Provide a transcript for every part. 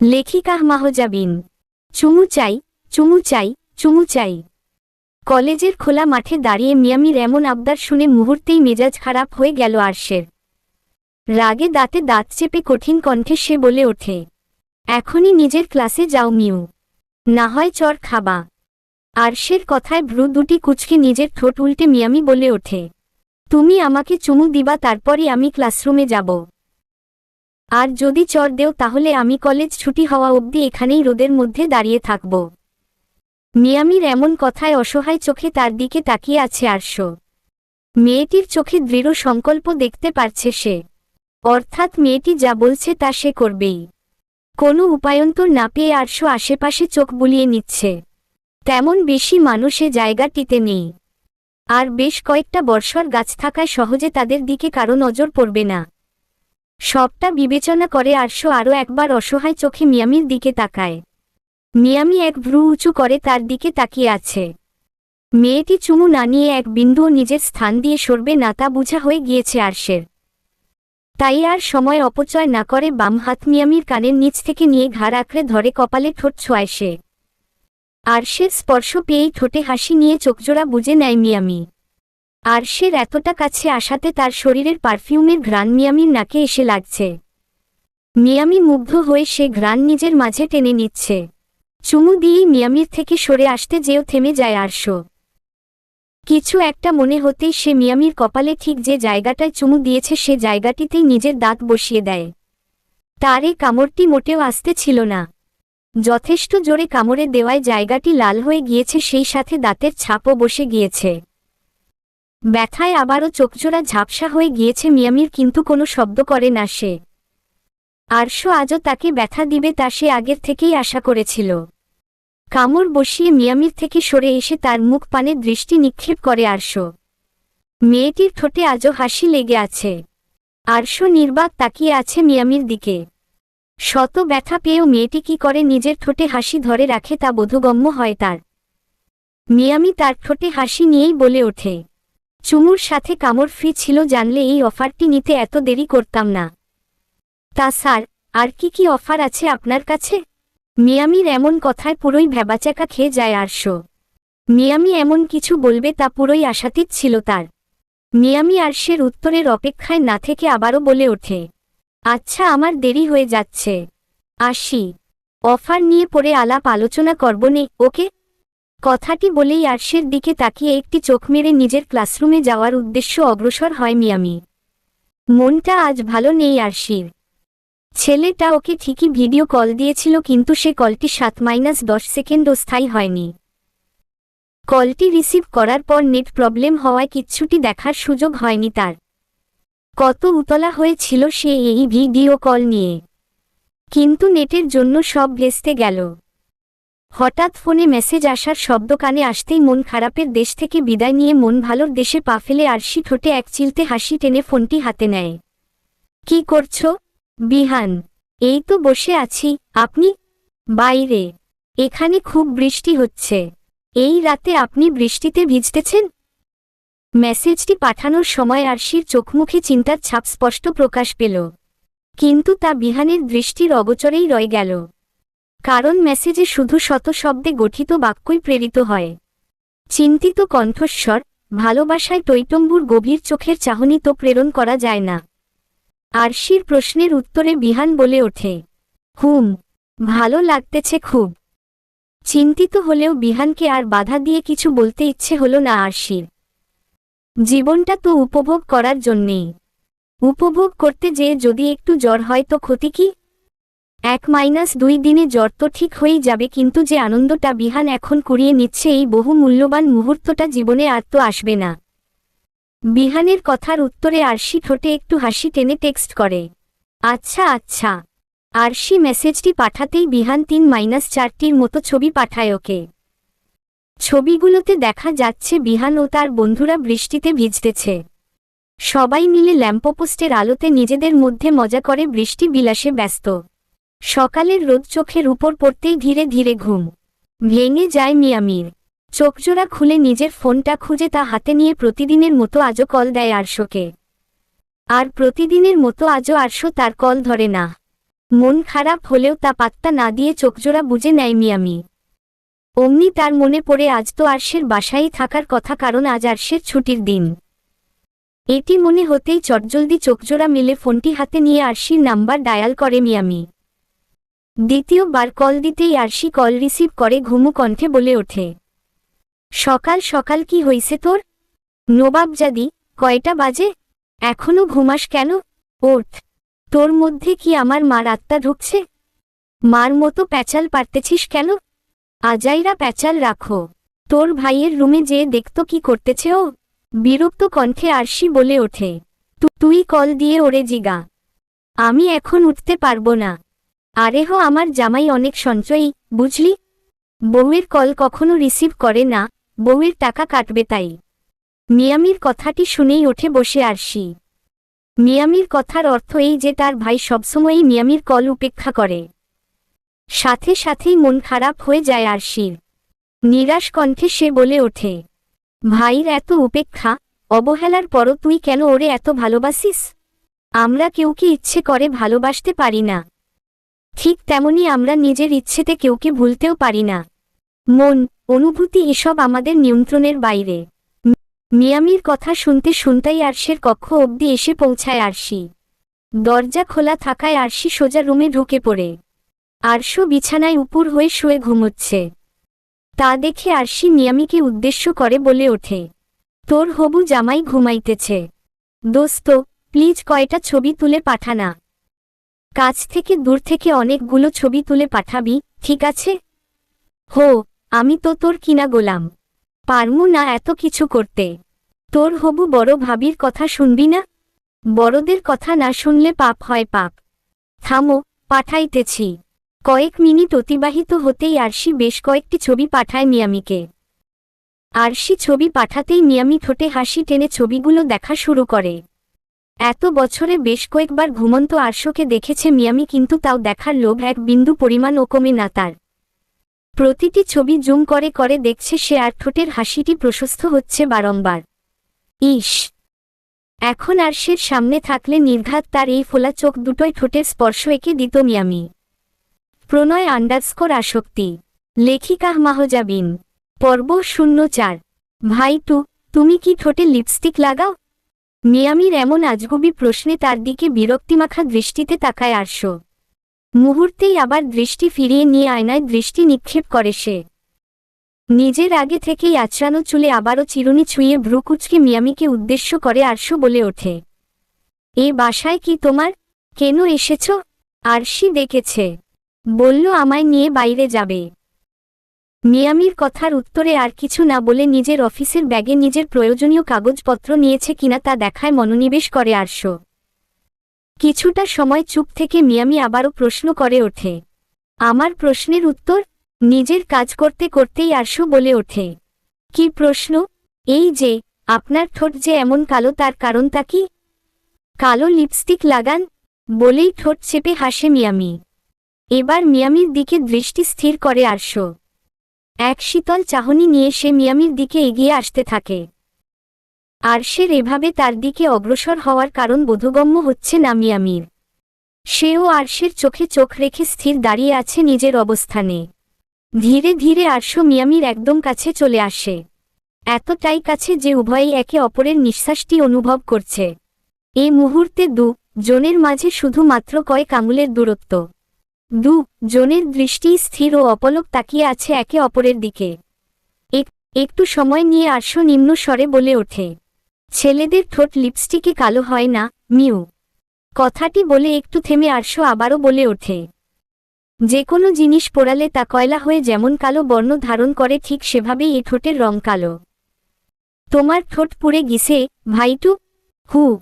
লেখিকা মাহজাবিন, চুমু চাই চুমু চাই চুমু চাই। কলেজের খোলা মাঠে দাঁড়িয়ে মিয়ামির এমন আবদার শুনে মুহূর্তেই মেজাজ খারাপ হয়ে গেল আরশের। রাগে দাঁতে দাঁত চেপে কঠিন কণ্ঠে সে বলে ওঠে, এখনই নিজের ক্লাসে যাও মিউ। না হয় চর খাবা। আরশের কথায় ভ্রু দুটি কুচকে নিজের ঠোঁট উল্টে মিয়ামি বলে ওঠে, তুমি আমাকে চুমু দিবা, তারপরই আমি ক্লাসরুমে যাব। আর যদি চর দেও তাহলে আমি কলেজ ছুটি হওয়া অবধি এখানেই রোদের মধ্যে দাঁড়িয়ে থাকব। মিয়ামির এমন কথায় অসহায় চোখে তার দিকে তাকিয়ে আছে আরশ। মেয়েটির চোখে দৃঢ় সংকল্প দেখতে পারছে সে। অর্থাৎ মেয়েটি যা বলছে তা সে করবেই। কোনো উপায়ন্তর না পেয়ে আরশ আশেপাশে চোখ বুলিয়ে নিচ্ছে। তেমন বেশি মানুষে জায়গাটিতে নেই। আর বেশ কয়েকটা বর্ষর গাছ থাকায় সহজে তাদের দিকে কারও নজর পড়বে না। সবটা বিবেচনা করে আরশ আরও একবার অসহায় চোখে মিয়ামির দিকে তাকায়। মিয়ামি এক ভ্রু উঁচু করে তার দিকে তাকিয়ে আছে। মেয়েটি চুমু না নিয়ে এক বিন্দুও নিজের স্থান দিয়ে সরবে না তা বুঝা হয়ে গিয়েছে আরশের। তাই আর সময় অপচয় না করে বাম হাত মিয়ামির কানের নিচ থেকে নিয়ে ঘাড় আঁকড়ে ধরে কপালে ঠোঁট ছোঁয়ায় সে। আরশের স্পর্শ পেয়েই ঠোঁটে হাসি নিয়ে চোখজোড়া বুঝে নেয় মিয়ামি। আরশের এতটা কাছে আসাতে তার শরীরের পারফিউমের ঘ্রাণ মিয়ামির নাকে এসে লাগছে। মিয়ামি মুগ্ধ হয়ে সে ঘ্রাণ নিজের মাঝে টেনে নিচ্ছে। চুমু দিয়েই মিয়ামির থেকে সরে আসতে যেও থেমে যায় আরশ। কিছু একটা মনে হতেই সে মিয়ামির কপালে ঠিক যে জায়গাটায় চুমু দিয়েছে সে জায়গাটিতেই নিজের দাঁত বসিয়ে দেয়। তার এ কামড়টি মোটেও আসতে ছিল না। যথেষ্ট জোরে কামড়ে দেওয়ায় জায়গাটি লাল হয়ে গিয়েছে, সেই সাথে দাঁতের ছাপও বসে গিয়েছে। ব্যথায় আবারও চোখজোড়া ঝাপসা হয়ে গিয়েছে মিয়ামির, কিন্তু কোনো শব্দ করে না সে। আরশো আজও তাকে ব্যথা দিবে তা সে আগের থেকেই আশা করেছিল। কামড় বসিয়ে মিয়ামির থেকে সরে এসে তার মুখ পানে দৃষ্টি নিক্ষেপ করে আরশো। মেয়েটির ঠোঁটে আজও হাসি লেগে আছে। আরশো নির্বাক তাকিয়ে আছে মিয়ামির দিকে। শত ব্যথা পেয়েও মেয়েটি কি করে নিজের ঠোঁটে হাসি ধরে রাখে তা বোধগম্য হয় তার। মিয়ামি তার ঠোঁটে হাসি নিয়েই বলে ওঠে। চুমুর সাথে কামড় ফ্রি ছিল জানলে এই অফারটি নিতে এত দেরি করতাম না। তা স্যার, আর কি কি অফার আছে আপনার কাছে? মিয়ামির এমন কথায় পুরোই ভেবাচাকা খেয়ে যায় আরশ। মিয়ামি এমন কিছু বলবে তা পুরোই আশাতীত ছিল তার। মিয়ামি আরশের উত্তরের অপেক্ষায় না থেকে আবারও বলে ওঠে আচ্ছা আমার দেরি হয়ে যাচ্ছে। আসি। অফার নিয়ে পরে আলাপ আলোচনা করবনে ওকে? কথাটি বলেই আরশের দিকে তাকিয়ে একটি চোখ মেরে নিজের ক্লাসরুমে যাওয়ার উদ্দেশ্য অগ্রসর হয় মিয়ামি। মনটা আজ ভালো নেই আরশির। ছেলেটা ওকে ঠিকই ভিডিও কল দিয়েছিল কিন্তু সে কলটি সাত মাইনাস দশ সেকেন্ডও স্থায়ী হয়নি। কলটি রিসিভ করার পর নেট প্রবলেম হওয়ায় কিচ্ছুটি দেখার সুযোগ হয়নি তার। কত উতলা হয়েছিল সে এই ভিডিও কল নিয়ে। কিন্তু নেটের জন্য সব ভেস্তে গেল। হঠাৎ ফোনে মেসেজ আসার শব্দ কানে আসতেই মন খারাপের দেশ থেকে বিদায় নিয়ে মন ভালোর দেশে পা ফেলে আরশি ঠোঁটে এক চিলতে হাসি টেনে ফোনটি হাতে নেয়। কি করছ? বিহান, এই তো বসে আছি। আপনি? বাইরে। এখানে খুব বৃষ্টি হচ্ছে। এই রাতে আপনি বৃষ্টিতে ভিজতেছেন? মেসেজটি পাঠানোর সময় আরশির চোখমুখে চিন্তার ছাপ স্পষ্ট প্রকাশ পেল। কিন্তু তা বিহানের দৃষ্টির অগোচরেই রয়ে গেল। কারণ মেসেজে শুধু শত শব্দে গঠিত বাক্যই প্রেরিত হয়। চিন্তিত কণ্ঠস্বর, ভালোবাসায় টৈটম্বুর গভীর চোখের চাহনি তো প্রেরণ করা যায় না। আরশির প্রশ্নের উত্তরে বিহান বলে ওঠে, হুম, ভালো লাগতেছে খুব। চিন্তিত হলেও বিহানকে আর বাধা দিয়ে কিছু বলতে ইচ্ছে হল না আরশির। জীবনটা তো উপভোগ করার জন্যেই। উপভোগ করতে যেয়ে যদি একটু জ্বর হয় তো ক্ষতি কি? এক মাইনাস দুই দিনে জ্বর তো ঠিক হয়েই যাবে, কিন্তু যে আনন্দটা বিহান এখন কুড়িয়ে নিচ্ছে এই বহু মূল্যবান মুহূর্তটা জীবনে আর তো আসবে না। বিহানের কথার উত্তরে আরশি ঠোঁটে একটু হাসি টেনে টেক্সট করে আচ্ছা আচ্ছা। আরশি মেসেজটি পাঠাতেই বিহান তিন মাইনাস চারটির মতো ছবি পাঠায় ওকে। ছবিগুলোতে দেখা যাচ্ছে বিহান ও তার বন্ধুরা বৃষ্টিতে ভিজতেছে। সবাই মিলে ল্যাম্পোপোস্টের আলোতে নিজেদের মধ্যে মজা করে বৃষ্টি বিলাসে ব্যস্ত। সকালের রোদ চোখের উপর পড়তেই ধীরে ধীরে ঘুম ভেঙে যায় মিয়ামির। চোখজোড়া খুলে নিজের ফোনটা খুঁজে তা হাতে নিয়ে প্রতিদিনের মতো আজও কল দেয় আরশোকে। আর প্রতিদিনের মতো আজও আরশো তার কল ধরে না। মন খারাপ হলেও তা পাত্তা না দিয়ে চোখজোড়া বুঝে নেয় মিয়ামি। অমনি তার মনে পড়ে আজ তো আরশের বাসায় থাকার কথা কারণ আজ আরশের ছুটির দিন। এটি মনে হতেই চটজলদি চোখজোড়া মেলে ফোনটি হাতে নিয়ে আরশির নাম্বার ডায়াল করে মিয়ামি। দ্বিতীয়বার কল দিতেই আরশি কল রিসিভ করে ঘুমু কণ্ঠে বলে ওঠে। সকাল সকাল কি হইছে তোর? নবাবজাদি, কয়টা বাজে? এখনও ঘুমাস কেন? ওঠ। তোর মধ্যে কি আমার মার আত্মা ঢুকছে? মার মতো প্যাচাল পারতেছিস কেন? আজাইরা প্যাচাল রাখো। তোর ভাইয়ের রুমে যেয়ে দেখতো কি করতেছে ও। বিরক্ত কণ্ঠে আরশি বলে ওঠে, "তু- তুই কল দিয়ে ওরে জিগা। আমি এখন উঠতে পারব না। আরে হো আমার জামাই অনেক সঞ্চয়ী, বুঝলি? বউয়ের কল কখনো রিসিভ করে না, বউয়ের টাকা কাটবে তাই। মিয়ামির কথাটি শুনেই ওঠে বসে আরশি। মিয়ামির কথার অর্থ এই যে তার ভাই সবসময়ই মিয়ামির কল উপেক্ষা করে। সাথে সাথেই মন খারাপ হয়ে যায় আরশির। নিরাশ কণ্ঠে সে বলে ওঠে ভাইর এত উপেক্ষা, অবহেলার পরও তুই কেন ওরে এত ভালোবাসিস? আমরা কেউ কি ইচ্ছে করে ভালোবাসতে পারি না। ঠিক তেমনি আমরা নিজের ইচ্ছেতে কেউকে ভুলতেও পারি না। মন, অনুভূতি এসব আমাদের নিয়ন্ত্রণের বাইরে। মিয়ামির কথা শুনতে শুনতেই আরশের কক্ষ অবধি এসে পৌঁছায় আরশি। দরজা খোলা থাকায় আরশি সোজা রুমে ঢুকে পড়ে। আরশো বিছানায় উপুর হয়ে শুয়ে ঘুমোচ্ছে। তা দেখে আরশি মিয়ামিকে উদ্দেশ্য করে বলে ওঠে, তোর হবু জামাই ঘুমাইতেছে। দোস্ত, প্লিজ কয়টা ছবি তুলে পাঠানা। কাছ থেকে দূর থেকে অনেকগুলো ছবি তুলে পাঠাবি, ঠিক আছে? হো, আমি তো তোর কিনা গোলাম। পারমু না এত কিছু করতে। তোর হবু বড় ভাবির কথা শুনবি না? বড়দের কথা না শুনলে পাপ হয় পাপ। থামো, পাঠাইতেছি। কয়েক মিনিট অতিবাহিত হতেই আরশি বেশ কয়েকটি ছবি পাঠায় মিয়ামিকে। আরশি ছবি পাঠাতেই মিয়ামি ঠোঁটে হাসি টেনে ছবিগুলো দেখা শুরু করে। এত বছরে বেশ কয়েকবার ঘুমন্ত আরশোকে দেখেছে মিয়ামি, কিন্তু তাও দেখার লোভ এক বিন্দু পরিমাণ ও কমে না তার। প্রতিটি ছবি জুম করে করে দেখছে সে আর ঠোঁটের হাসিটি প্রশস্ত হচ্ছে বারংবার। ইস এখন আরশের সামনে থাকলে নির্ঘাত তার এই ফোলা চোখ দুটোই ঠোঁটের স্পর্শ এঁকে দিত মিয়ামি। প্রণয় আন্ডারস্কোর আসক্তি। লেখিকা মাহজাবিন। পর্ব শূন্য চার। ভাই টু, তুমি কি ঠোঁটে লিপস্টিক লাগাও? মিয়ামির এমন আজগুবি প্রশ্নে তার দিকে বিরক্তিমাখা দৃষ্টিতে তাকায় আরশ। মুহূর্তেই আবার দৃষ্টি ফিরিয়ে নিয়ে আয়নায় দৃষ্টি নিক্ষেপ করে সে। নিজের আগে থেকেই আচরানো চুলে আবারও চিরুনি ছুঁয়ে ভ্রুকুচকে মিয়ামিকে উদ্দেশ্য করে আরশ বলে ওঠে। এ বাসায় কি তোমার? কেন এসেছ? আরশি ডেকেছে। বলল, আমায় নিয়ে বাইরে যাবে। মিয়ামির কথার উত্তরে আর কিছু না বলে নিজের অফিসের ব্যাগে নিজের প্রয়োজনীয় কাগজপত্র নিয়েছে কিনা তা দেখায় মনোনিবেশ করে আরশ। কিছুটা সময় চুপ থেকে মিয়ামি আবারও প্রশ্ন করে ওঠে। আমার প্রশ্নের উত্তর? নিজের কাজ করতে করতেই আরশ বলে ওঠে। কি প্রশ্ন? এই যে, আপনার ঠোঁট যে এমন কালো তার কারণটা কি? কালো লিপস্টিক লাগান, বলেই ঠোঁট চেপে হাসে মিয়ামি। এবার মিয়ামির দিকে দৃষ্টি স্থির করে আরশ। এক শীতল চাহনি নিয়ে সে মিয়ামির দিকে এগিয়ে আসতে থাকে। আরশের এভাবে তার দিকে অগ্রসর হওয়ার কারণ বোধগম্য হচ্ছে না মিয়ামির। সেও আরশের চোখে চোখ রেখে স্থির দাঁড়িয়ে আছে নিজের অবস্থানে। ধীরে ধীরে আরশ মিয়ামির একদম কাছে চলে আসে। এতটাই কাছে যে উভয়ই একে অপরের নিঃশ্বাসটি অনুভব করছে। এ মুহূর্তে দু জনের মাঝে শুধুমাত্র কয়েক আঙুলের দূরত্ব। দু, জনের দৃষ্টি স্থির ও অপলক তাকিয়ে আছে একে অপরের দিকে। এক- একটু সময় নিয়ে আরশ নিম্ন স্বরে বলে ওঠে। ছেলেদের ঠোঁট লিপস্টিকে কালো হয় না, মিউ। কথাটি বলে একটু থেমে আরশ আবারও বলে ওঠে। যে কোনো জিনিস পোড়ালে তা কয়লা হয়ে যেমন কালো বর্ণ ধারণ করে ঠিক সেভাবেই এ ঠোঁটের রং কালো। তোমার ঠোঁট পুড়ে গিসে ভাইটু। হু।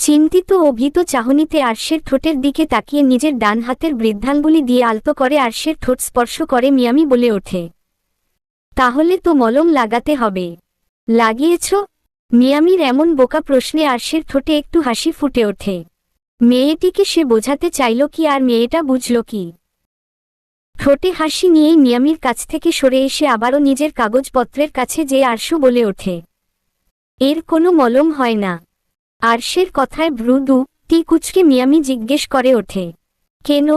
চিন্তিত ও ভীত চাহনিতে আর্শের ঠোঁটের দিকে তাকিয়ে নিজের ডান হাতের বৃদ্ধাঙ্গুলি দিয়ে আলতো করে আরশের ঠোঁট স্পর্শ করে মিয়ামি বলে ওঠে। তাহলে তো মলম লাগাতে হবে। লাগিয়েছ? মিয়ামির এমন বোকা প্রশ্নে আরশের ঠোঁটে একটু হাসি ফুটে ওঠে। মেয়েটিকে সে বোঝাতে চাইল কি আর মেয়েটা বুঝল কি? ঠোঁটে হাসি নিয়েই মিয়ামির কাছ থেকে সরে এসে আবারও নিজের কাগজপত্রের কাছে যে আরশু বলে ওঠে। এর কোনো মলম হয় না। আরশের কথায় ভ্রুদু টি কুচকে মিয়ামি জিজ্ঞেস করে ওঠে, কেন?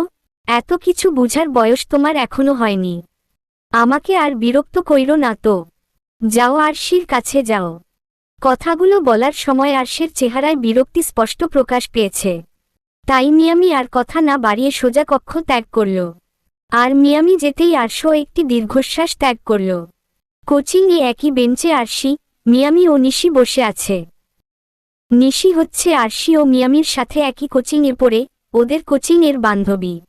এত কিছু বুঝার বয়স তোমার এখনও হয়নি। আমাকে আর বিরক্ত কইর না তো। যাও আরশির কাছে যাও। কথাগুলো বলার সময় আরশের চেহারায় বিরক্তি স্পষ্ট প্রকাশ পেয়েছে। তাই মিয়ামি আর কথা না বাড়িয়ে সোজা কক্ষ ত্যাগ করল। আর মিয়ামি যেতেই আরশো একটি দীর্ঘশ্বাস ত্যাগ করল। কোচিং কোচিংয়ে একই বেঞ্চে আরশি মিয়ামি ও নিশি বসে আছে। নিশি হচ্ছে আরশি ও মিয়ামির সাথে একই কোচিংয়ে পড়ে, ওদের কোচিংয়ের বান্ধবী।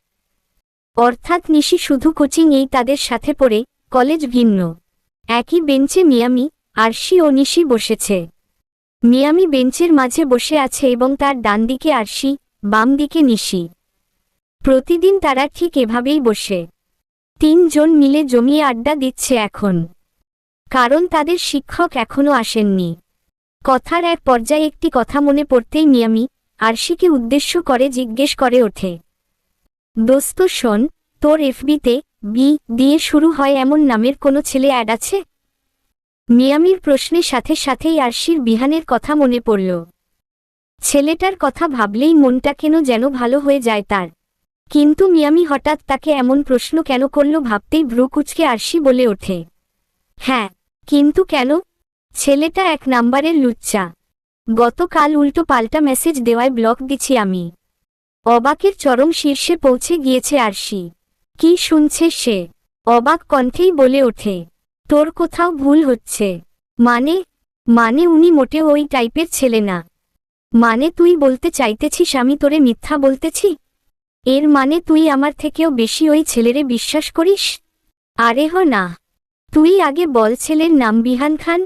অর্থাৎ নিশি শুধু কোচিংয়েই তাদের সাথে পড়ে, কলেজ ভিন্ন। একই বেঞ্চে মিয়ামি, আরশি ও নিশি বসেছে। মিয়ামি বেঞ্চের মাঝে বসে আছে এবং তার ডান দিকে আরশি, বাম দিকে নিশি। প্রতিদিন তারা ঠিক এভাবেই বসে। তিনজন মিলে জমিয়ে আড্ডা দিচ্ছে এখন। কারণ তাদের শিক্ষক এখনও আসেননি। কথার এক পর্যায়ে একটি কথা মনে পড়তেই মিয়ামি আরশিকে উদ্দেশ্য করে জিজ্ঞেস করে ওঠে। দোস্ত, শোন, তোর এফবিতে বি দিয়ে শুরু হয় এমন নামের কোনো ছেলে অ্যাড আছে? মিয়ামির প্রশ্নের সাথে সাথেই আরশির বিহানের কথা মনে পড়ল। ছেলেটার কথা ভাবলেই মনটা কেন যেন ভালো হয়ে যায় তার। কিন্তু মিয়ামি হঠাৎ তাকে এমন প্রশ্ন কেন করল ভাবতেই ভ্রুকুচকে আরশি বলে ওঠে। হ্যাঁ কিন্তু কেন? ছেলেটা এক নাম্বারের লুচ্চা। গতকাল উল্টো পাল্টা মেসেজ দেওয়ায় ব্লক দিছি আমি। অবাকের চরম শীর্ষে পৌঁছে গিয়েছে আরশি। কি শুনছে সে? অবাক কণ্ঠেই বলে ওঠে, তোর কোথাও ভুল হচ্ছে। মানে মানে উনি মোটে ওই টাইপের ছেলে না। মানে তুই বলতে চাইতেছিস আমি তোরে মিথ্যা বলতেছি? এর মানে তুই আমার থেকেও বেশি ওই ছেলেরে বিশ্বাস করিস? আরে হ না। তুই আগে বল ছেলের নাম বিহান খান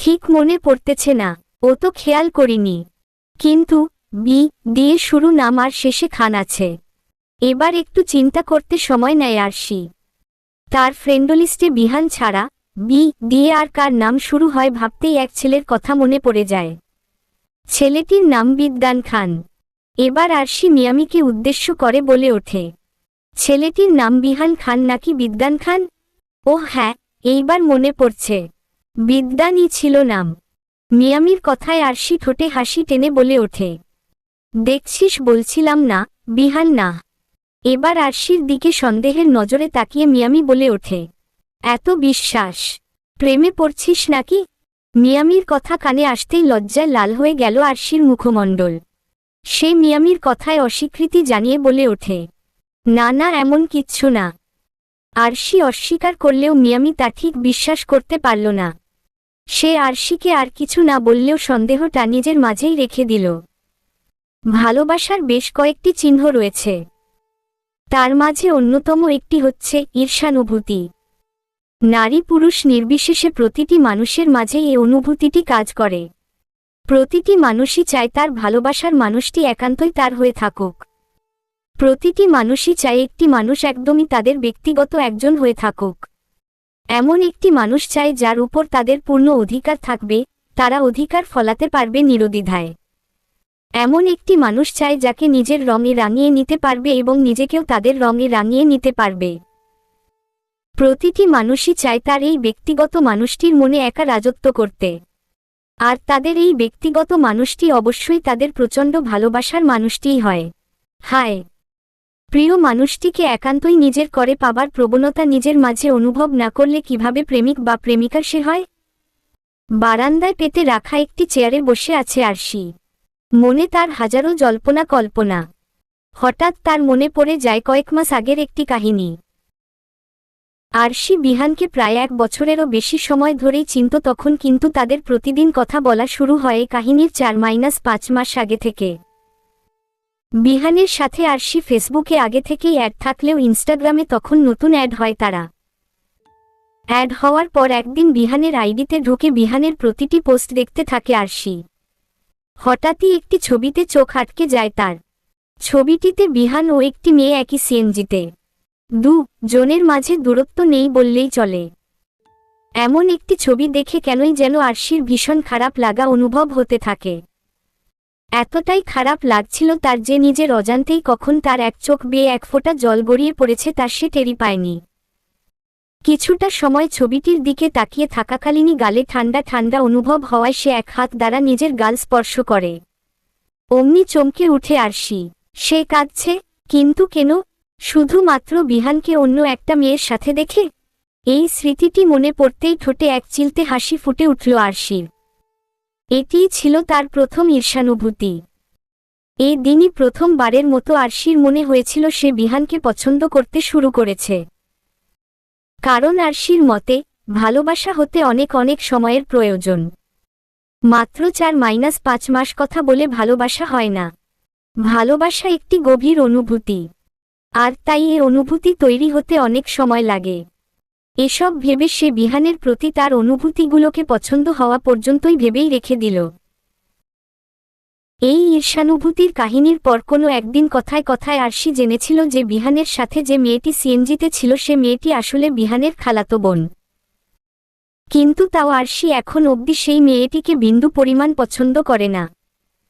ঠিক মনে পড়তেছে না, ও তো খেয়াল করিনি। কিন্তু, বি দিয়ে শুরু নাম আর শেষে খান আছে। এবার একটু চিন্তা করতে সময় নেয় আরশি তার ফ্রেন্ডলিস্টে বিহান ছাড়া, বি দিয়ে আর কার নাম শুরু হয় ভাবতেই এক ছেলের কথা মনে পড়ে যায়। ছেলেটির নাম বিদ্যান খান। এবার আরশি মিয়ামিকে উদ্দেশ্য করে বলে ওঠে। ছেলেটির নাম বিহান খান নাকি বিদ্যান খান? ও হ্যাঁ এইবার মনে পড়ছে। বিদ্যানই ছিল নাম। মিয়ামির কথায় আরশি ঠোঁটে হাসি টেনে বলে ওঠে। দেখছিস বলছিলাম না, বিহান না। এবার আরশির দিকে সন্দেহের নজরে তাকিয়ে মিয়ামি বলে ওঠে। এত বিশ্বাস। প্রেমে পড়ছিস নাকি? মিয়ামির কথা কানে আসতেই লজ্জায় লাল হয়ে গেল আরশির মুখমণ্ডল। সে মিয়ামির কথায় অস্বীকৃতি জানিয়ে বলে ওঠে। না না, এমন কিচ্ছু না। আরশি অস্বীকার করলেও মিয়ামি তা ঠিক বিশ্বাস করতে পারল না। সে আরশিকে আর কিছু না বললেও সন্দেহটা নিজের মাঝেই রেখে দিল। ভালোবাসার বেশ কয়েকটি চিহ্ন রয়েছে। তার মাঝে অন্যতম একটি হচ্ছে ঈর্ষানুভূতি। নারী পুরুষ নির্বিশেষে প্রতিটি মানুষের মাঝে এই অনুভূতিটি কাজ করে। প্রতিটি মানুষই চায় তার ভালোবাসার মানুষটি একান্তই তার হয়ে থাকুক। প্রতিটি মানুষই চায় একটি মানুষ একদমই তাদের ব্যক্তিগত একজন হয়ে থাকুক। এমন একটি মানুষ চায় যার উপর তাদের পূর্ণ অধিকার থাকবে, তারা অধিকার ফলাতে পারবে নিরদিধায় এমন একটি মানুষ চায় যাকে নিজের রঙে রাঙিয়ে নিতে পারবে এবং নিজেকেও তাদের রঙে রাঙিয়ে নিতে পারবে। প্রতিটি মানুষই চায় তার এই ব্যক্তিগত মানুষটির মনে একা রাজত্ব করতে। আর তাদের এই ব্যক্তিগত মানুষটি অবশ্যই তাদের প্রচণ্ড ভালোবাসার মানুষটিই হয়। হায়! প্রিয় মানুষটিকে একান্তই নিজের করে পাবার প্রবণতা নিজের মাঝে অনুভব না করলে কীভাবে প্রেমিক বা প্রেমিকা সে হয়? বারান্দায় পেতে রাখা একটি চেয়ারে বসে আছে আরশি। মনে তার হাজারো জল্পনা কল্পনা। হঠাৎ তার মনে পড়ে যায় কয়েক মাস আগের একটি কাহিনী। আরশি বিহানকে প্রায় এক বছরেরও বেশি সময় ধরেই চিনত তখন কিন্তু তাদের প্রতিদিন কথা বলা শুরু হয় কাহিনীর চার মাইনাস পাঁচ মাস আগে থেকে। বিহানের সাথে আরশি ফেসবুকে আগে থেকেই অ্যাড থাকলেও ইনস্টাগ্রামে তখন নতুন অ্যাড হয় তারা। অ্যাড হওয়ার পর একদিন বিহানের আইডিতে ঢুকে বিহানের প্রতিটি পোস্ট দেখতে থাকে আরশি হঠাৎই একটি ছবিতে চোখ আটকে যায় তার। ছবিটিতে বিহান ও একটি মেয়ে একই সিএনজিতে। দু, জনের মাঝে দূরত্ব নেই বললেই চলে। এমন একটি ছবি দেখে কেনই যেন আরশির ভীষণ খারাপ লাগা অনুভব হতে থাকে। এতটাই খারাপ লাগছিল তার যে নিজের অজান্তেই কখন তার এক চোখ বেয়ে এক ফোঁটা জল গড়িয়ে পড়েছে তার সে টেরি পায়নি। কিছুটা সময় ছবিটির দিকে তাকিয়ে থাকাকালীনই গালে ঠান্ডা ঠান্ডা অনুভব হওয়ায় সে এক হাত দ্বারা নিজের গাল স্পর্শ করে। অমনি চমকে উঠে আরশি, সে কাঁদছে? কিন্তু কেন? শুধুমাত্র বিহানকে অন্য একটা মেয়ের সাথে দেখে? এই স্মৃতিটি মনে পড়তেই ঠোঁটে এক চিলতে হাসি ফুটে উঠল আরশির। এটিই ছিল তার প্রথম ঈর্ষানুভূতি। এই দিনই প্রথমবারের মতো আরশির মনে হয়েছিল সে বিহানকে পছন্দ করতে শুরু করেছে। কারণ আরশির মতে, ভালোবাসা হতে অনেক অনেক সময়ের প্রয়োজন। মাত্র চার মাইনাস পাঁচ মাস কথা বলে ভালোবাসা হয় না। ভালোবাসা একটি গভীর অনুভূতি। আর তাই এই অনুভূতি তৈরি হতে অনেক সময় লাগে। এসব ভেবে সে বিহানের প্রতি তার অনুভূতিগুলোকে পছন্দ হওয়া পর্যন্তই ভেবেই রেখে দিল। এই ঈর্ষানুভূতির কাহিনীর পর কোনো একদিন কথায় কথায় আরশি জেনেছিল যে বিহানের সাথে যে মেয়েটি সিএনজিতে ছিল সে মেয়েটি আসলে বিহানের খালাতো বোন। কিন্তু তাও আরশি এখন অবধি সেই মেয়েটিকে বিন্দু পরিমাণ পছন্দ করে না।